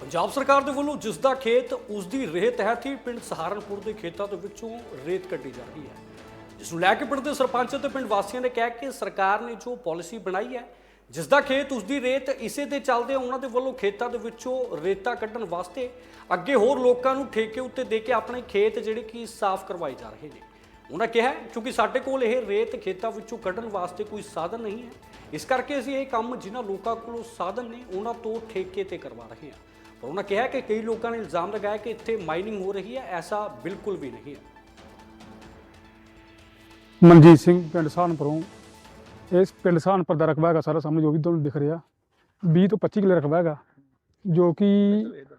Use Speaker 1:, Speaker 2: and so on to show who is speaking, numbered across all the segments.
Speaker 1: ਪੰਜਾਬ ਸਰਕਾਰ ਦੇ ਵੱਲੋਂ ਜਿਸ ਦਾ ਖੇਤ ਉਸ ਦੀ ਰੇਹ ਤਹਿਤ ਹੀ ਪਿੰਡ ਸਹਾਰਨਪੁਰ ਦੇ ਖੇਤਾਂ ਦੇ ਵਿੱਚੋਂ ਰੇਤ ਕੱਢੀ ਜਾ ਰਹੀ ਹੈ। ਜਿਸ ਨੂੰ ਲੈ ਕੇ ਪਿੰਡ ਦੇ ਸਰਪੰਚ ਅਤੇ ਪਿੰਡ ਵਾਸੀਆਂ ਨੇ ਕਿਹਾ ਕਿ ਸਰਕਾਰ ਨੇ ਜੋ ਪਾਲਿਸੀ ਬਣਾਈ ਹੈ, ਜਿਸ ਦਾ ਖੇਤ ਉਸ ਦੀ ਰੇਤ ਇਸੇ ਦੇ ਚੱਲਦੇ ਉਹਨਾਂ ਦੇ ਵੱਲੋਂ ਖੇਤਾਂ ਦੇ ਵਿੱਚੋਂ ਰੇਤਾ ਕੱਢਣ ਵਾਸਤੇ ਅੱਗੇ ਹੋਰ ਲੋਕਾਂ ਨੂੰ ਠੇਕੇ ਉੱਤੇ ਦੇ ਕੇ ਆਪਣੇ ਖੇਤ ਜਿਹੜੇ ਕਿ ਸਾਫ਼ ਕਰਵਾਏ ਜਾ ਰਹੇ ਨੇ। ਉਹਨਾਂ ਕਿਹਾ, ਕਿਉਂਕਿ ਸਾਡੇ ਕੋਲ ਇਹ ਰੇਤ ਖੇਤਾਂ ਵਿੱਚੋਂ ਕੱਢਣ ਵਾਸਤੇ ਕੋਈ ਸਾਧਨ ਨਹੀਂ ਹੈ। ਇਸ ਕਰਕੇ ਅਸੀਂ ਇਹ ਕੰਮ ਜਿਨ੍ਹਾਂ ਲੋਕਾਂ ਕੋਲ ਸਾਧਨ ਨੇ, ਉਹਨਾਂ ਤੋਂ ਠੇਕੇ ਤੇ ਕਰਵਾ ਰਹੇ ਹਾਂ। ਪਰ ਉਹਨਾਂ ਕਿਹਾ ਕਿ ਕਈ ਲੋਕਾਂ ਨੇ ਇਲਜ਼ਾਮ ਲਗਾਇਆ ਕਿ ਇੱਥੇ ਮਾਈਨਿੰਗ ਹੋ ਰਹੀ ਹੈ, ਐਸਾ ਬਿਲਕੁਲ ਵੀ ਨਹੀਂ ਹੈ।
Speaker 2: ਮਨਜੀਤ ਸਿੰਘ ਪਿੰਡ ਸਹਾਰਨਪੁਰੋਂ ਇਸ ਪਿੰਡ ਸਹਾਰਨਪੁਰ ਦਾ ਰਕਬਾ ਹੈਗਾ, ਸਾਰਾ ਸਾਹਮਣੇ ਜੋ ਵੀ ਤੁਹਾਨੂੰ ਦਿਖ ਰਿਹਾ। 20 ਤੋਂ 25 ਕਿੱਲੇ ਰਕਬਾ ਹੈਗਾ, ਜੋ ਕਿ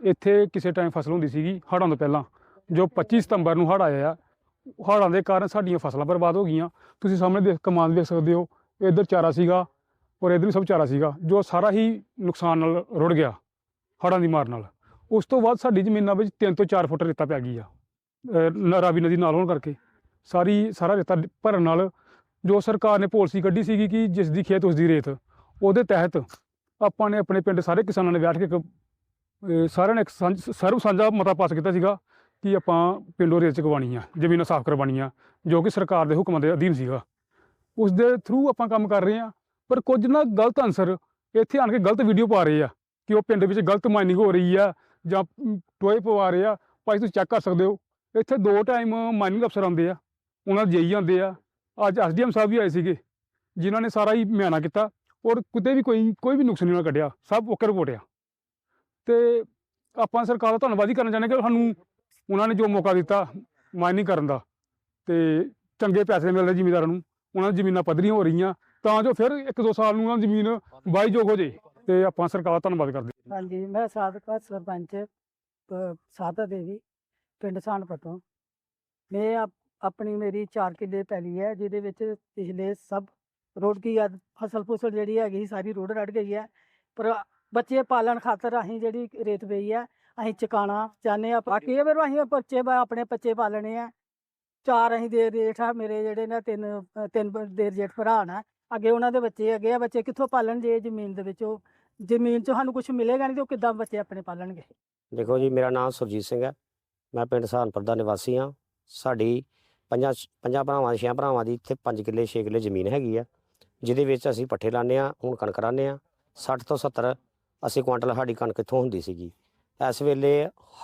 Speaker 2: ਇੱਥੇ ਕਿਸੇ ਟਾਈਮ ਫਸਲ ਹੁੰਦੀ ਸੀਗੀ, ਹੜ੍ਹਾਂ ਤੋਂ ਪਹਿਲਾਂ। ਜੋ 25 ਸਤੰਬਰ ਨੂੰ ਹੜ੍ਹ ਆਇਆ ਹੜ੍ਹਾਂ ਦੇ ਕਾਰਨ ਸਾਡੀਆਂ ਫਸਲਾਂ ਬਰਬਾਦ ਹੋ ਗਈਆਂ। ਤੁਸੀਂ ਸਾਹਮਣੇ ਦੇਖ ਕਮਾਨ ਦੇਖ ਸਕਦੇ ਹੋ, ਇੱਧਰ ਚਾਰਾ ਸੀਗਾ ਔਰ ਇੱਧਰ ਵੀ ਸਭ ਚਾਰਾ ਸੀਗਾ, ਜੋ ਸਾਰਾ ਹੀ ਨੁਕਸਾਨ ਨਾਲ ਰੁੜ ਗਿਆ। ਹੜ੍ਹਾਂ ਦੀ ਮਾਰ ਨਾਲ। ਉਸ ਤੋਂ ਬਾਅਦ ਸਾਡੀ ਜ਼ਮੀਨਾਂ ਵਿੱਚ 3 ਤੋਂ 4 ਫੁੱਟ ਰੇਤਾ ਪੈ ਗਈ ਆ। ਅਹ ਨ- ਰਾਵੀ ਨਦੀ ਨਾਲ ਹੋਣ ਕਰਕੇ। ਸਾਰੀ ਸਾਰਾ ਰੇਤਾ ਭਰਨ ਨਾਲ ਜੋ ਸਰਕਾਰ ਨੇ ਪਾਲਿਸੀ ਕੱਢੀ ਸੀਗੀ ਕਿ ਜਿਸ ਦੀ ਖੇਤ ਉਸ ਦੀ ਰੇਤ ਉਹਦੇ ਤਹਿਤ ਆਪਾਂ ਨੇ ਆਪਣੇ ਪਿੰਡ ਸਾਰੇ ਕਿਸਾਨਾਂ ਨੇ ਬੈਠ ਕੇ ਇੱਕ, ਸਾਰਿਆਂ ਨੇ ਇੱਕ ਸਾਂਝ- ਸਰਬ ਸਾਂਝਾ ਮਤਾ ਪਾਸ ਕੀਤਾ ਸੀਗਾ ਕਿ ਆਪਾਂ ਪਿੰਡੋਂ ਰੇਤ ਚਕਵਾਉਣੀ ਆ ਜ਼ਮੀਨਾਂ ਸਾਫ਼ ਕਰਵਾਉਣੀਆਂ ਜੋ ਕਿ ਸਰਕਾਰ ਦੇ ਹੁਕਮਾਂ ਦੇ ਅਧੀਨ ਸੀਗਾ। ਉਸ ਦੇ ਥਰੂ ਆਪਾਂ ਕੰਮ ਕਰ ਰਹੇ ਆ ਪਰ ਕੁਝ ਨਾ ਗਲਤ ਅਨਸਰ ਇੱਥੇ ਆਣ ਕੇ ਗਲਤ ਵੀਡੀਓ ਪਾ ਰਹੇ ਆ। ਕਿ ਉਹ ਪਿੰਡ ਵਿੱਚ ਗਲਤ ਮਾਈਨਿੰਗ ਹੋ ਰਹੀ ਆ ਜਾਂ ਟੋਏ ਪਵਾ ਰਹੇ ਆ, ਭਾਈ ਤੁਸੀਂ ਚੈੱਕ ਕਰ ਸਕਦੇ ਹੋ। ਇੱਥੇ ਦੋ ਟਾਈਮ ਮਾਈਨਿੰਗ ਅਫਸਰ ਆਉਂਦੇ ਆ, ਉਹਨਾਂ ਦੇ ਜਈ ਆਉਂਦੇ ਆ। ਅੱਜ ਐਸਡੀਐਮ ਸਾਹਿਬ ਵੀ ਆਏ ਸੀਗੇ, ਜਿਨ੍ਹਾਂ ਨੇ ਸਾਰਾ ਹੀ ਮਿਆਨਾ ਕੀਤਾ ਔਰ ਕਿਤੇ ਵੀ ਕੋਈ ਕੋਈ ਵੀ ਨੁਕਸ ਨਹੀਂ ਉਹਨਾਂ ਕੱਢਿਆ, ਸਭ ਓਕੇ ਰਿਪੋਰਟ ਆ। ਤੇ ਆਪਾਂ ਸਰਕਾਰ ਦਾ ਧੰਨਵਾਦ ਹੀ ਕਰਨਾ ਚਾਹੁੰਦੇ ਕਿ ਸਾਨੂੰ ਉਹਨਾਂ ਨੇ ਜੋ ਮੌਕਾ ਦਿੱਤਾ ਮਾਈਨਿੰਗ ਕਰਨ ਦਾ, ਤੇ ਚੰਗੇ ਪੈਸੇ ਮਿਲਦੇ ਜ਼ਿਮੀਂਦਾਰਾਂ ਨੂੰ, ਉਹਨਾਂ ਦੀ ਜ਼ਮੀਨਾਂ ਪੱਧਰੀਆਂ ਹੋ ਰਹੀਆਂ, ਤਾਂ ਜੋ ਫਿਰ ਇੱਕ ਦੋ ਸਾਲ ਨੂੰ ਉਹਨਾਂ ਦੀ ਜ਼ਮੀਨ ਵਾਹੀਯੋਗ ਹੋ ਜੇ ਤੇ ਆਪਾਂ ਸਰਕਾਰ ਦਾ ਧੰਨਵਾਦ ਕਰਦੇ ਹਾਂ।
Speaker 3: ਹਾਂਜੀ ਮੈਂ ਸਾਬਕਾ ਸਰਪੰਚ ਅ, ਸਾਦਾ ਦੇਵੀ ਪਿੰਡ ਸਾਨਪੁਰ ਤੋਂ ਮੈਂ ਆਪਣੀ ਮੇਰੀ 4 ਕਿੱਲੇ ਪੈਲੀ ਹੈ ਜਿਹਦੇ ਵਿੱਚ ਪਿਛਲੇ ਸਭ ਰੋਡ ਗਈ ਆ ਫਸਲ ਫੁਸਲ ਜਿਹੜੀ ਹੈਗੀ ਸਾਰੀ ਰੋਡ ਰੜ ਗਈ ਹੈ। ਪਰ ਬੱਚੇ ਪਾਲਣ ਖਾਤਰ ਅਸੀਂ ਜਿਹੜੀ ਰੇਤ ਪਈ ਹੈ ਅਸੀਂ ਚਕਾਣਾ ਚਾਹੁੰਦੇ ਆ ਬਾਕੀ ਇਹ ਫਿਰ ਅਸੀਂ ਬੱਚੇ ਆਪਣੇ ਬੱਚੇ ਪਾਲਣੇ ਆ। ਚਾਰ ਅਸੀਂ ਦੇ ਜੇਠ ਆ ਮੇਰੇ ਜਿਹੜੇ ਨੇ ਤਿੰਨ ਤਿੰਨ ਦੇਰ ਜੇਠ ਭਰਾ ਨੇ। ਅੱਗੇ ਉਹਨਾਂ ਦੇ ਬੱਚੇ ਅੱਗੇ ਆ ਬੱਚੇ ਕਿੱਥੋਂ ਪਾਲਣ ਜੇ ਜ਼ਮੀਨ ਦੇ ਵਿੱਚ ਉਹ? ਜ਼ਮੀਨ 'ਚ ਸਾਨੂੰ ਕੁਝ ਮਿਲੇਗਾ ਨਹੀਂ ਤੇ ਉਹ ਕਿੱਦਾਂ ਬੱਚੇ ਆਪਣੇ ਪਾਲਣਗੇ?
Speaker 4: ਦੇਖੋ ਜੀ, ਮੇਰਾ ਨਾਮ ਸੁਰਜੀਤ ਸਿੰਘ ਹੈ। ਮੈਂ ਪਿੰਡ ਸਹਾਰਨਪੁਰ ਦਾ ਨਿਵਾਸੀ ਹਾਂ। ਸਾਡੀ ਪੰਜਾਂ ਪੰਜਾਂ ਭਰਾਵਾਂ ਛੇ ਭਰਾਵਾਂ ਦੀ ਇੱਥੇ 5 ਕਿੱਲੇ 6 ਕਿੱਲੇ ਜ਼ਮੀਨ ਹੈਗੀ ਆ, ਜਿਹਦੇ ਵਿੱਚ ਅਸੀਂ ਪੱਠੇ ਲਾਉਂਦੇ ਆ ਹੁਣ ਕਣਕ ਰਾਂਦੇ ਆ 60 ਤੋਂ 70 ਅਸੀਂ ਕੁਆਂਟਲ ਸਾਡੀ ਕਣਕ ਇੱਥੋਂ ਹੁੰਦੀ ਸੀਗੀ। ਇਸ ਵੇਲੇ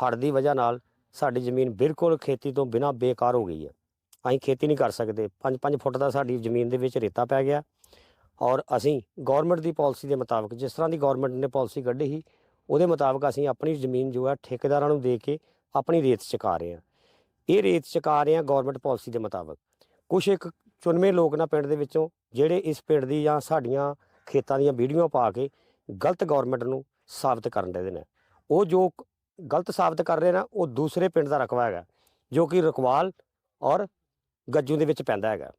Speaker 4: ਹੜ੍ਹ ਦੀ ਵਜ੍ਹਾ ਨਾਲ ਸਾਡੀ ਜ਼ਮੀਨ ਬਿਲਕੁਲ ਖੇਤੀ ਤੋਂ ਬਿਨਾਂ ਬੇਕਾਰ ਹੋ ਗਈ ਹੈ ਅਸੀਂ ਖੇਤੀ ਨਹੀਂ ਕਰ ਸਕਦੇ। 5-5 ਫੁੱਟ ਦਾ ਸਾਡੀ ਜ਼ਮੀਨ ਦੇ ਵਿੱਚ ਰੇਤਾ ਪੈ ਗਿਆ। ਔਰ ਅਸੀਂ ਗਵਰਨਮੈਂਟ ਦੀ ਪਾਲਿਸੀ ਦੇ ਮੁਤਾਬਕ, ਜਿਸ ਤਰ੍ਹਾਂ ਦੀ ਗਵਰਨਮੈਂਟ ਨੇ ਪਾਲਿਸੀ ਕੱਢੀ ਸੀ, ਉਹਦੇ ਮੁਤਾਬਕ ਅਸੀਂ ਆਪਣੀ ਜ਼ਮੀਨ ਜੋ ਹੈ ਠੇਕੇਦਾਰਾਂ ਨੂੰ ਦੇ ਕੇ ਆਪਣੀ ਰੇਤ ਚੁਕਾ ਰਹੇ ਹਾਂ। ਇਹ ਰੇਤ ਚੁਕਾ ਰਹੇ ਹਾਂ ਗਵਰਨਮੈਂਟ ਪਾਲਿਸੀ ਦੇ ਮੁਤਾਬਕ। ਕੁਝ ਇੱਕ ਚੁਣਵੇਂ ਲੋਕ ਨਾ ਪਿੰਡ ਦੇ ਵਿੱਚੋਂ, ਜਿਹੜੇ ਇਸ ਪਿੰਡ ਦੀ ਜਾਂ ਸਾਡੀਆਂ ਖੇਤਾਂ ਦੀਆਂ ਵੀਡੀਓ ਪਾ ਕੇ ਗਲਤ ਗਵਰਨਮੈਂਟ ਨੂੰ ਸਾਬਤ ਕਰਨ ਦੇ ਨੇ। ਉਹ ਜੋ ਗਲਤ ਸਾਬਤ ਕਰ ਰਹੇ ਨਾ, ਉਹ ਦੂਸਰੇ ਪਿੰਡ ਦਾ ਰਕਵਾ ਹੈਗਾ, ਜੋ ਕਿ ਰਕਵਾਲ ਔਰ ਗੱਜੂ ਦੇ ਵਿੱਚ ਪੈਂਦਾ ਹੈਗਾ।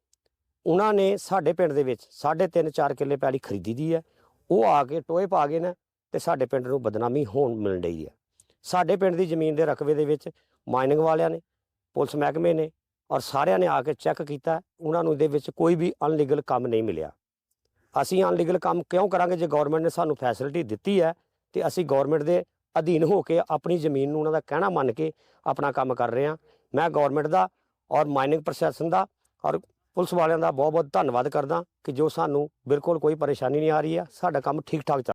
Speaker 4: ਉਹਨਾਂ ਨੇ ਸਾਡੇ ਪਿੰਡ ਦੇ ਵਿੱਚ ਸਾਢੇ ਤਿੰਨ 4 ਕਿੱਲੇ ਪੈਲੀ ਖਰੀਦੀ ਦੀ ਹੈ। ਉਹ ਆ ਕੇ ਟੋਏ ਪਾ ਗਏ ਨੇ ਤੇ ਸਾਡੇ ਪਿੰਡ ਨੂੰ ਬਦਨਾਮੀ ਹੋਣ ਮਿਲ ਡਈ ਹੈ। ਸਾਡੇ ਪਿੰਡ ਦੀ ਜ਼ਮੀਨ ਦੇ ਰਕਬੇ ਦੇ ਵਿੱਚ ਮਾਈਨਿੰਗ ਵਾਲਿਆਂ ਨੇ, ਪੁਲਿਸ ਮਹਿਕਮੇ ਨੇ ਔਰ ਸਾਰਿਆਂ ਨੇ ਆ ਕੇ ਚੈੱਕ ਕੀਤਾ, ਉਹਨਾਂ ਨੂੰ ਇਹਦੇ ਵਿੱਚ ਕੋਈ ਵੀ ਅਨਲੀਗਲ ਕੰਮ ਨਹੀਂ ਮਿਲਿਆ। ਅਸੀਂ ਅਨਲੀਗਲ ਕੰਮ ਕਿਉਂ ਕਰਾਂਗੇ ਜੇ ਗਵਰਨਮੈਂਟ ਨੇ ਸਾਨੂੰ ਫੈਸਿਲਿਟੀ ਦਿੱਤੀ ਹੈ ਤੇ ਅਸੀਂ ਗਵਰਨਮੈਂਟ ਦੇ ਅਧੀਨ ਹੋ ਕੇ ਆਪਣੀ ਜ਼ਮੀਨ ਨੂੰ ਉਹਨਾਂ ਦਾ ਕਹਿਣਾ ਮੰਨ ਕੇ ਆਪਣਾ ਕੰਮ ਕਰ ਰਹੇ ਹਾਂ। ਮੈਂ ਗਵਰਨਮੈਂਟ ਦਾ ਔਰ ਮਾਈਨਿੰਗ ਪ੍ਰਸ਼ਾਸਨ ਦਾ ਔਰ ਪੁਲਿਸ ਵਾਲਿਆਂ ਦਾ ਬਹੁਤ ਬਹੁਤ ਧੰਨਵਾਦ ਕਰਦਾ ਕਿ ਜੋ ਸਾਨੂੰ ਬਿਲਕੁਲ ਕੋਈ ਪਰੇਸ਼ਾਨੀ ਨਹੀਂ ਆ ਰਹੀ ਹੈ, ਸਾਡਾ ਕੰਮ ਠੀਕ ਠਾਕ ਚੱਲ